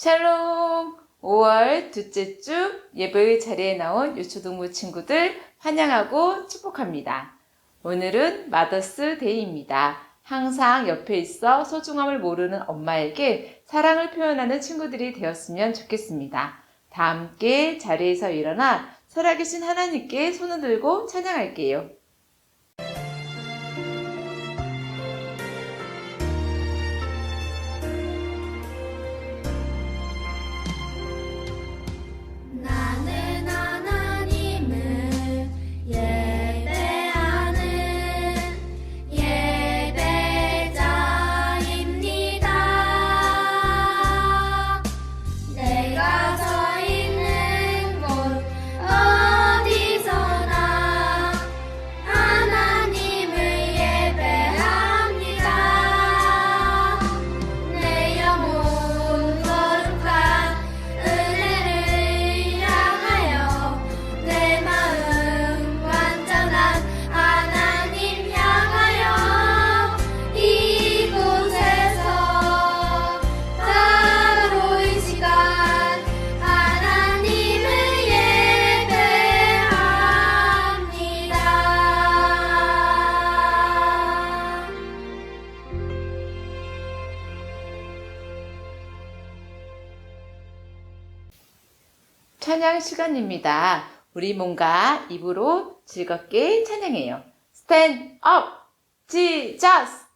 샬롬! 5월 둘째 주 예배의 자리에 나온 유초동무 친구들 환영하고 축복합니다. 오늘은 마더스 데이입니다. 항상 옆에 있어 소중함을 모르는 엄마에게 사랑을 표현하는 친구들이 되었으면 좋겠습니다. 다 함께 자리에서 일어나 살아계신 하나님께 손을 들고 찬양할게요. 찬양 시간입니다. 우리 몸과 입으로 즐겁게 찬양해요. Stand up, Jesus!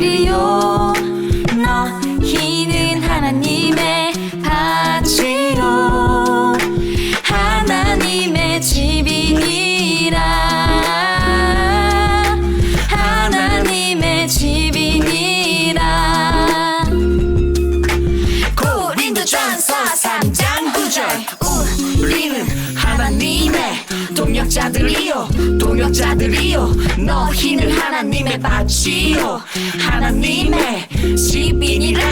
동역자들이요. 너희는 하나님의 밭이요 하나님의 집이니라. 하나님의 집이니라. 고린도전서 3장 9절. 우리는 하나님의 동역자들이요 동역자들이요. 너희는 하나님의 밭이요. 하나님의 집이니라.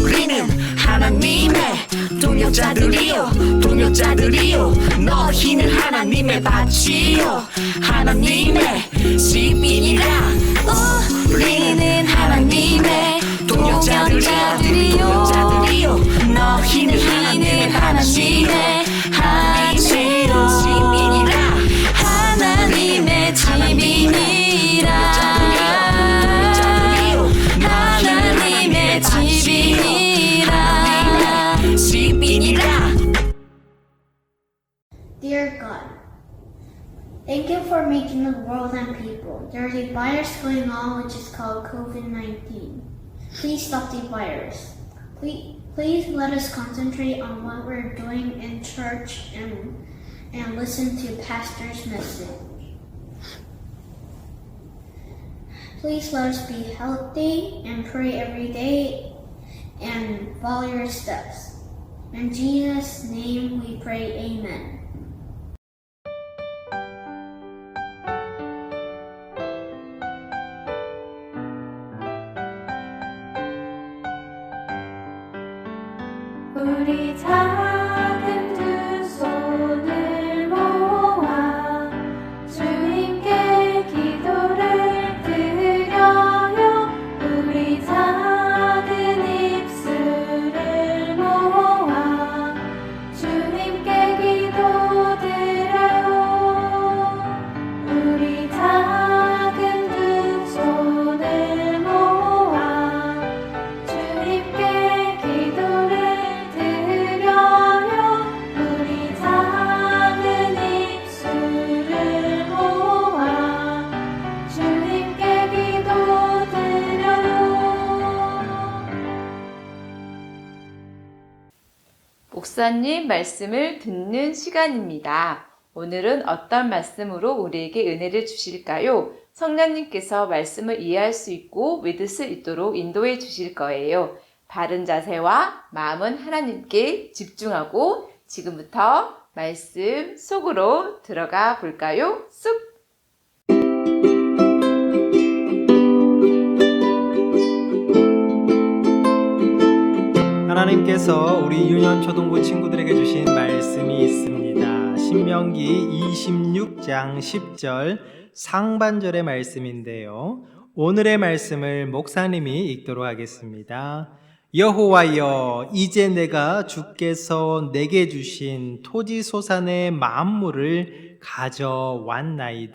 우리는 하나님의 동역자들이요. 동역자들이요. 너희는 하나님의 밭이요. 하나님의 집이니라. 우리는 going on which is called COVID 19. Please stop the virus. Please, please let us concentrate on what we're doing in church and, and listen to Pastor's message. Please let us be healthy and pray every day and follow your steps. In Jesus' name we pray, Amen. 목사님 말씀을 듣는 시간입니다. 오늘은 어떤 말씀으로 우리에게 은혜를 주실까요? 성령님께서 말씀을 이해할 수 있고 믿을 수 있도록 인도해 주실 거예요. 바른 자세와 마음은 하나님께 집중하고 지금부터 말씀 속으로 들어가 볼까요? 쑥! 하나님께서 우리 유년 초등부 친구들에게 주신 말씀이 있습니다. 신명기 26장 10절 상반절의 말씀인데요. 오늘의 말씀을 목사님이 읽도록 하겠습니다. 여호와여 이제 내가 주께서 내게 주신 토지 소산의 만물을 가져왔나이다.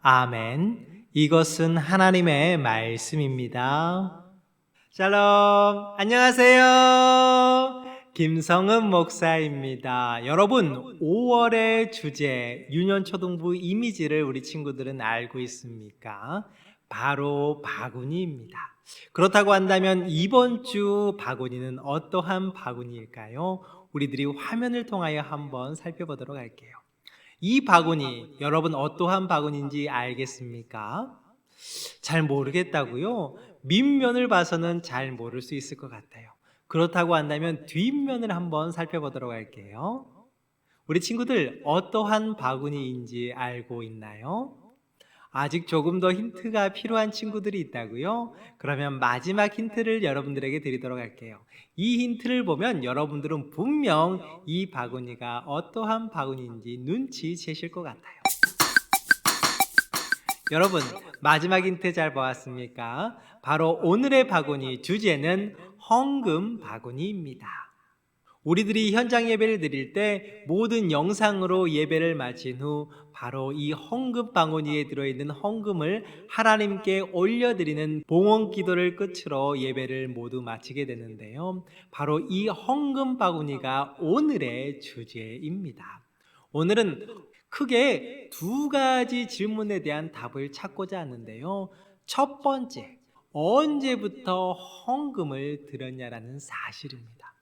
아멘. 이것은 하나님의 말씀입니다. 샬롬, 안녕하세요. 김성은 목사입니다. 여러분, 5월의 주제, 유년초등부 이미지를 우리 친구들은 알고 있습니까? 바로 바구니입니다. 그렇다고 한다면 이번 주 바구니는 어떠한 바구니일까요? 우리들이 화면을 통하여 한번 살펴보도록 할게요. 이 바구니, 여러분 어떠한 바구니인지 알겠습니까? 잘 모르겠다고요? 밑면을 봐서는 잘 모를 수 있을 것 같아요. 그렇다고 한다면 뒷면을 한번 살펴보도록 할게요. 우리 친구들 어떠한 바구니인지 알고 있나요? 아직 조금 더 힌트가 필요한 친구들이 있다고요? 그러면 마지막 힌트를 여러분들에게 드리도록 할게요. 이 힌트를 보면 여러분들은 분명 이 바구니가 어떠한 바구니인지 눈치채실 것 같아요. 여러분 마지막 힌트 잘 보았습니까? 바로 오늘의 바구니 주제는 헌금 바구니입니다. 우리들이 현장 예배를 드릴 때 모든 영상으로 예배를 마친 후 바로 이 헌금 바구니에 들어있는 헌금을 하나님께 올려드리는 봉헌 기도를 끝으로 예배를 모두 마치게 되는데요. 바로 이 헌금 바구니가 오늘의 주제입니다. 오늘은 크게 두 가지 질문에 대한 답을 찾고자 하는데요. 첫 번째, 언제부터 헌금을 드렸냐라는 사실입니다.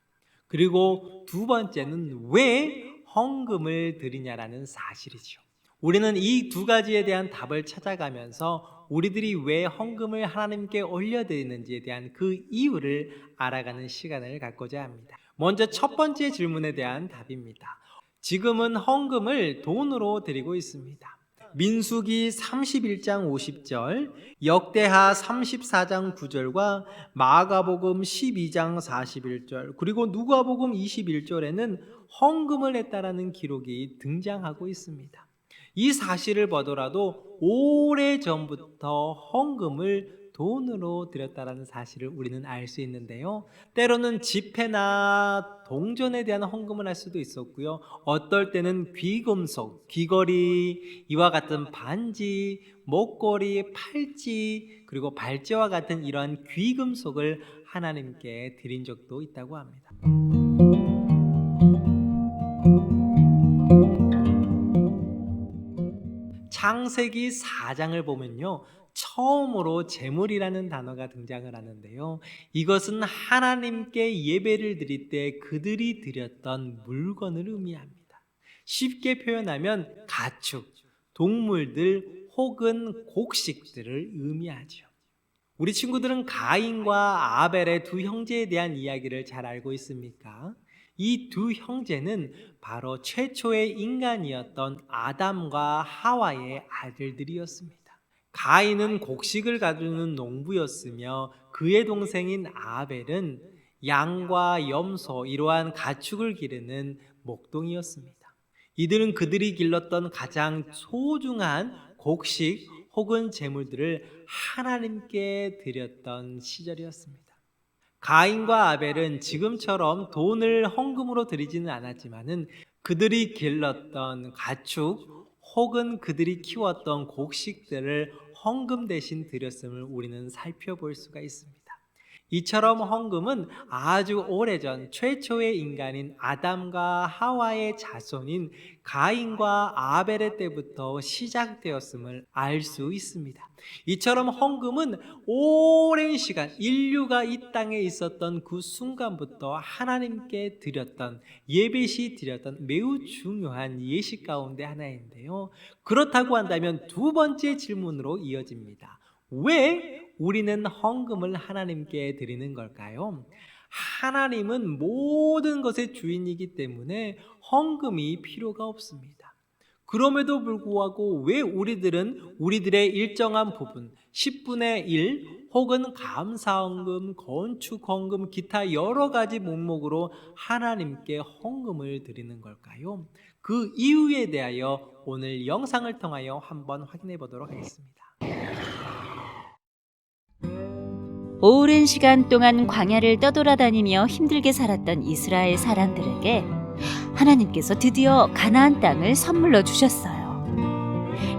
그리고 두 번째는 왜 헌금을 드리냐라는 사실이죠. 우리는 이 두 가지에 대한 답을 찾아가면서 우리들이 왜 헌금을 하나님께 올려드리는지에 대한 그 이유를 알아가는 시간을 갖고자 합니다. 먼저 첫 번째 질문에 대한 답입니다. 지금은 헌금을 돈으로 드리고 있습니다. 민수기 31장 50절, 역대하 34장 9절과 마가복음 12장 41절, 그리고 누가복음 21절에는 헌금을 했다라는 기록이 등장하고 있습니다. 이 사실을 보더라도 오래 전부터 헌금을 돈으로 드렸다라는 사실을 우리는 알 수 있는데요. 때로는 집회나 동전에 대한 헌금을 할 수도 있었고요. 어떨 때는 귀금속, 귀걸이, 이와 같은 반지, 목걸이, 팔찌, 그리고 발재와 같은 이러한 귀금속을 하나님께 드린 적도 있다고 합니다. 창세기 4장을 보면요. 처음으로 재물이라는 단어가 등장을 하는데요. 이것은 하나님께 예배를 드릴 때 그들이 드렸던 물건을 의미합니다. 쉽게 표현하면 가축, 동물들 혹은 곡식들을 의미하죠. 우리 친구들은 가인과 아벨의 두 형제에 대한 이야기를 잘 알고 있습니까? 이 두 형제는 바로 최초의 인간이었던 아담과 하와의 아들들이었습니다. 가인은 곡식을 가두는 농부였으며 그의 동생인 아벨은 양과 염소 이러한 가축을 기르는 목동이었습니다. 이들은 그들이 길렀던 가장 소중한 곡식 혹은 재물들을 하나님께 드렸던 시절이었습니다. 가인과 아벨은 지금처럼 돈을 헌금으로 드리지는 않았지만은 그들이 길렀던 가축 혹은 그들이 키웠던 곡식들을 헌금 대신 드렸음을 우리는 살펴볼 수가 있습니다. 이처럼 헌금은 아주 오래전 최초의 인간인 아담과 하와의 자손인 가인과 아벨의 때부터 시작되었음을 알 수 있습니다. 이처럼 헌금은 오랜 시간 인류가 이 땅에 있었던 그 순간부터 하나님께 드렸던 예배시 드렸던 매우 중요한 예식 가운데 하나인데요. 그렇다고 한다면 두 번째 질문으로 이어집니다. 왜 우리는 헌금을 하나님께 드리는 걸까요? 하나님은 모든 것의 주인이기 때문에 헌금이 필요가 없습니다. 그럼에도 불구하고 왜 우리들은 우리들의 일정한 부분, 10분의 1 혹은 감사헌금, 건축헌금, 기타 여러 가지 목목으로 하나님께 헌금을 드리는 걸까요? 그 이유에 대하여 오늘 영상을 통하여 한번 확인해 보도록 하겠습니다. 오랜 시간 동안 광야를 떠돌아다니며 힘들게 살았던 이스라엘 사람들에게 하나님께서 드디어 가나안 땅을 선물로 주셨어요.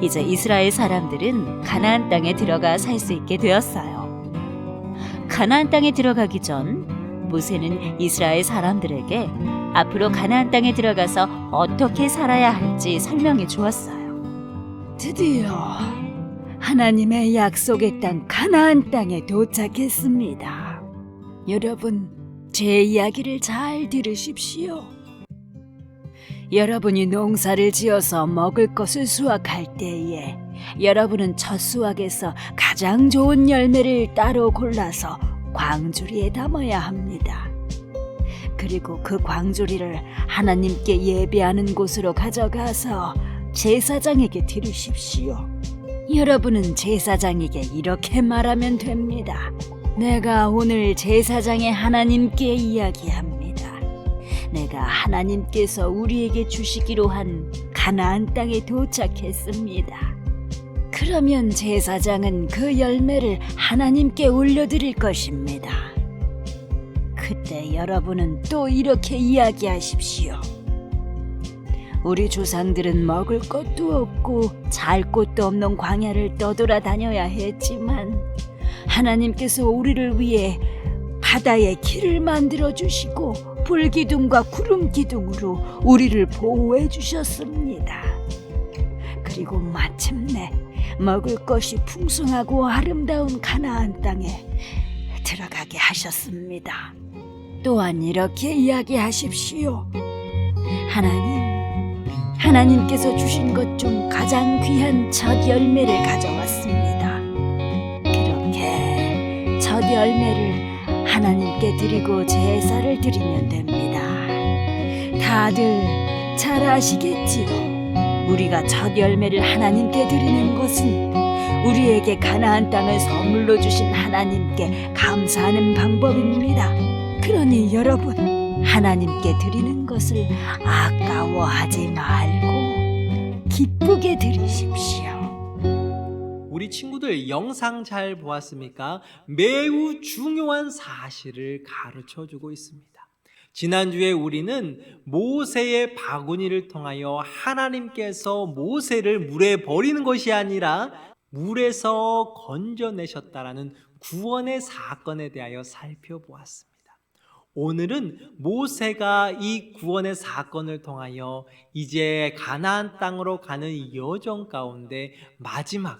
이제 이스라엘 사람들은 가나안 땅에 들어가 살 수 있게 되었어요. 가나안 땅에 들어가기 전 모세는 이스라엘 사람들에게 앞으로 가나안 땅에 들어가서 어떻게 살아야 할지 설명해 주었어요. 드디어 하나님의 약속의 땅 가나안 땅에 도착했습니다. 여러분, 제 이야기를 잘 들으십시오. 여러분이 농사를 지어서 먹을 것을 수확할 때에 여러분은 첫 수확에서 가장 좋은 열매를 따로 골라서 광주리에 담아야 합니다. 그리고 그 광주리를 하나님께 예배하는 곳으로 가져가서 제사장에게 드리십시오. 여러분은 제사장에게 이렇게 말하면 됩니다. 내가 오늘 제사장의 하나님께 이야기합니다. 내가 하나님께서 우리에게 주시기로 한 가나안 땅에 도착했습니다. 그러면 제사장은 그 열매를 하나님께 올려드릴 것입니다. 그때 여러분은 또 이렇게 이야기하십시오. 우리 조상들은 먹을 것도 없고 잘 곳도 없는 광야를 떠돌아다녀야 했지만 하나님께서 우리를 위해 바다에 길을 만들어 주시고 불 기둥과 구름 기둥으로 우리를 보호해 주셨습니다. 그리고 마침내 먹을 것이 풍성하고 아름다운 가나안 땅에 들어가게 하셨습니다. 또한 이렇게 이야기하십시오. 하나님, 하나님께서 주신 것 중 가장 귀한 첫 열매를 가져왔습니다. 그렇게 첫 열매를 하나님께 드리고 제사를 드리면 됩니다. 다들 잘 아시겠지요? 우리가 첫 열매를 하나님께 드리는 것은 우리에게 가나안 땅을 선물로 주신 하나님께 감사하는 방법입니다. 그러니 여러분, 하나님께 드리는 것을 아 까워하지 말고 기쁘게 드리십시오. 우리 친구들 영상 잘 보았습니까? 매우 중요한 사실을 가르쳐 주고 있습니다. 지난주에 우리는 모세의 바구니를 통하여 하나님께서 모세를 물에 버리는 것이 아니라 물에서 건져내셨다라는 구원의 사건에 대하여 살펴보았습니다. 오늘은 모세가 이 구원의 사건을 통하여 이제 가나안 땅으로 가는 여정 가운데 마지막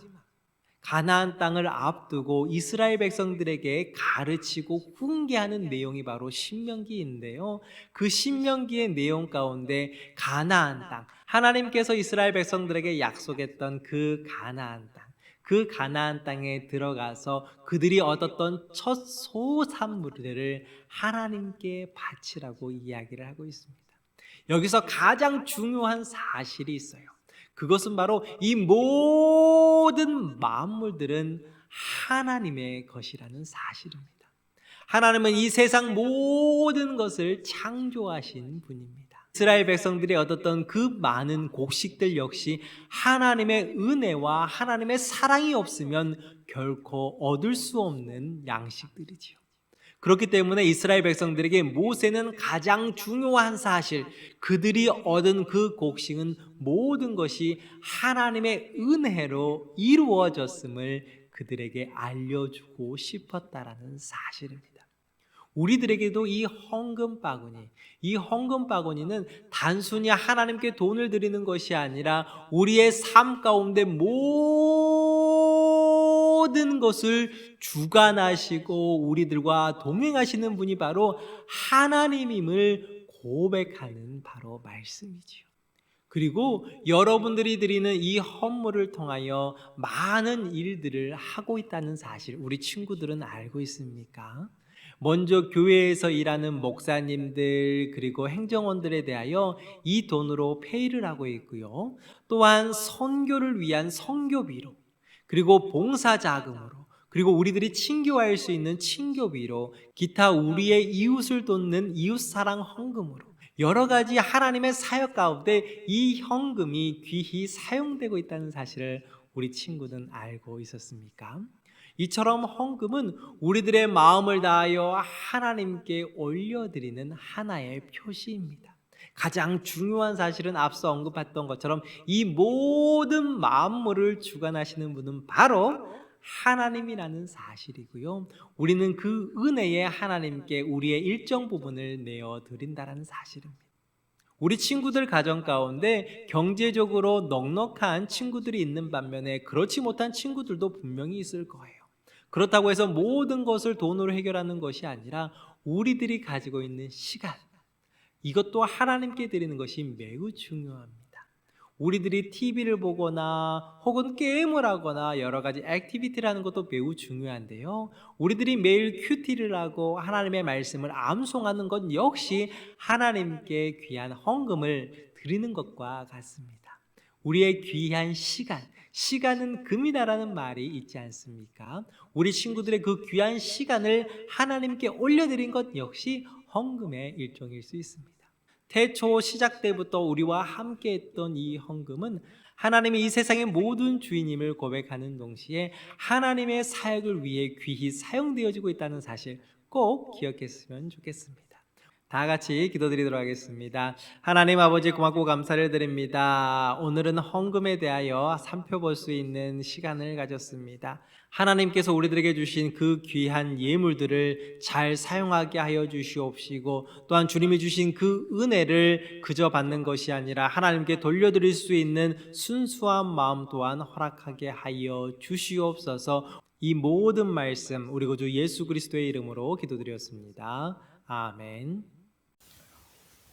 가나안 땅을 앞두고 이스라엘 백성들에게 가르치고 훈계하는 내용이 바로 신명기인데요. 그 신명기의 내용 가운데 가나안 땅, 하나님께서 이스라엘 백성들에게 약속했던 그 가나안 땅, 그 가나안 땅에 들어가서 그들이 얻었던 첫 소산물들을 하나님께 바치라고 이야기를 하고 있습니다. 여기서 가장 중요한 사실이 있어요. 그것은 바로 이 모든 만물들은 하나님의 것이라는 사실입니다. 하나님은 이 세상 모든 것을 창조하신 분입니다. 이스라엘 백성들이 얻었던 그 많은 곡식들 역시 하나님의 은혜와 하나님의 사랑이 없으면 결코 얻을 수 없는 양식들이지요. 그렇기 때문에 이스라엘 백성들에게 모세는 가장 중요한 사실, 그들이 얻은 그 곡식은 모든 것이 하나님의 은혜로 이루어졌음을 그들에게 알려주고 싶었다라는 사실입니다. 우리들에게도 이 헌금 바구니, 이 헌금 바구니는 단순히 하나님께 돈을 드리는 것이 아니라 우리의 삶 가운데 모든 것을 주관하시고 우리들과 동행하시는 분이 바로 하나님임을 고백하는 바로 말씀이지요. 그리고 여러분들이 드리는 이 헌물을 통하여 많은 일들을 하고 있다는 사실 우리 친구들은 알고 있습니까? 먼저 교회에서 일하는 목사님들 그리고 행정원들에 대하여 이 돈으로 페이를 하고 있고요. 또한 선교를 위한 선교비로 그리고 봉사 자금으로 그리고 우리들이 친교할 수 있는 친교비로 기타 우리의 이웃을 돕는 이웃 사랑 헌금으로 여러 가지 하나님의 사역 가운데 이 현금이 귀히 사용되고 있다는 사실을 우리 친구는 알고 있었습니까? 이처럼 헌금은 우리들의 마음을 다하여 하나님께 올려드리는 하나의 표시입니다. 가장 중요한 사실은 앞서 언급했던 것처럼 이 모든 만물을 주관하시는 분은 바로 하나님이라는 사실이고요. 우리는 그 은혜에 하나님께 우리의 일정 부분을 내어 드린다는 사실입니다. 우리 친구들 가정 가운데 경제적으로 넉넉한 친구들이 있는 반면에 그렇지 못한 친구들도 분명히 있을 거예요. 그렇다고 해서 모든 것을 돈으로 해결하는 것이 아니라 우리들이 가지고 있는 시간, 이것도 하나님께 드리는 것이 매우 중요합니다. 우리들이 TV를 보거나 혹은 게임을 하거나 여러 가지 액티비티를 하는 것도 매우 중요한데요. 우리들이 매일 큐티를 하고 하나님의 말씀을 암송하는 것 역시 하나님께 귀한 헌금을 드리는 것과 같습니다. 우리의 귀한 시간, 시간은 금이다라는 말이 있지 않습니까? 우리 친구들의 그 귀한 시간을 하나님께 올려드린 것 역시 헌금의 일종일 수 있습니다. 태초 시작 때부터 우리와 함께 했던 이 헌금은 하나님이 이 세상의 모든 주인임을 고백하는 동시에 하나님의 사역을 위해 귀히 사용되어지고 있다는 사실 꼭 기억했으면 좋겠습니다. 다 같이 기도드리도록 하겠습니다. 하나님 아버지 고맙고 감사를 드립니다. 오늘은 헌금에 대하여 살펴볼 수 있는 시간을 가졌습니다. 하나님께서 우리들에게 주신 그 귀한 예물들을 잘 사용하게 하여 주시옵시고 또한 주님이 주신 그 은혜를 그저 받는 것이 아니라 하나님께 돌려드릴 수 있는 순수한 마음 또한 허락하게 하여 주시옵소서 이 모든 말씀 우리 구주 예수 그리스도의 이름으로 기도드렸습니다. 아멘.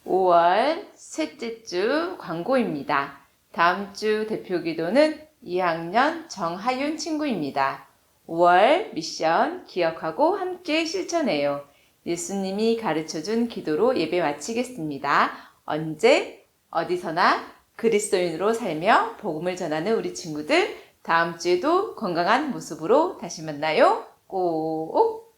5월 셋째 주 광고입니다. 다음 주 대표 기도는 2학년 정하윤 친구입니다. 5월 미션 기억하고 함께 실천해요. 예수님이 가르쳐 준 기도로 예배 마치겠습니다. 언제, 어디서나 그리스도인으로 살며 복음을 전하는 우리 친구들 다음 주에도 건강한 모습으로 다시 만나요. 꼭!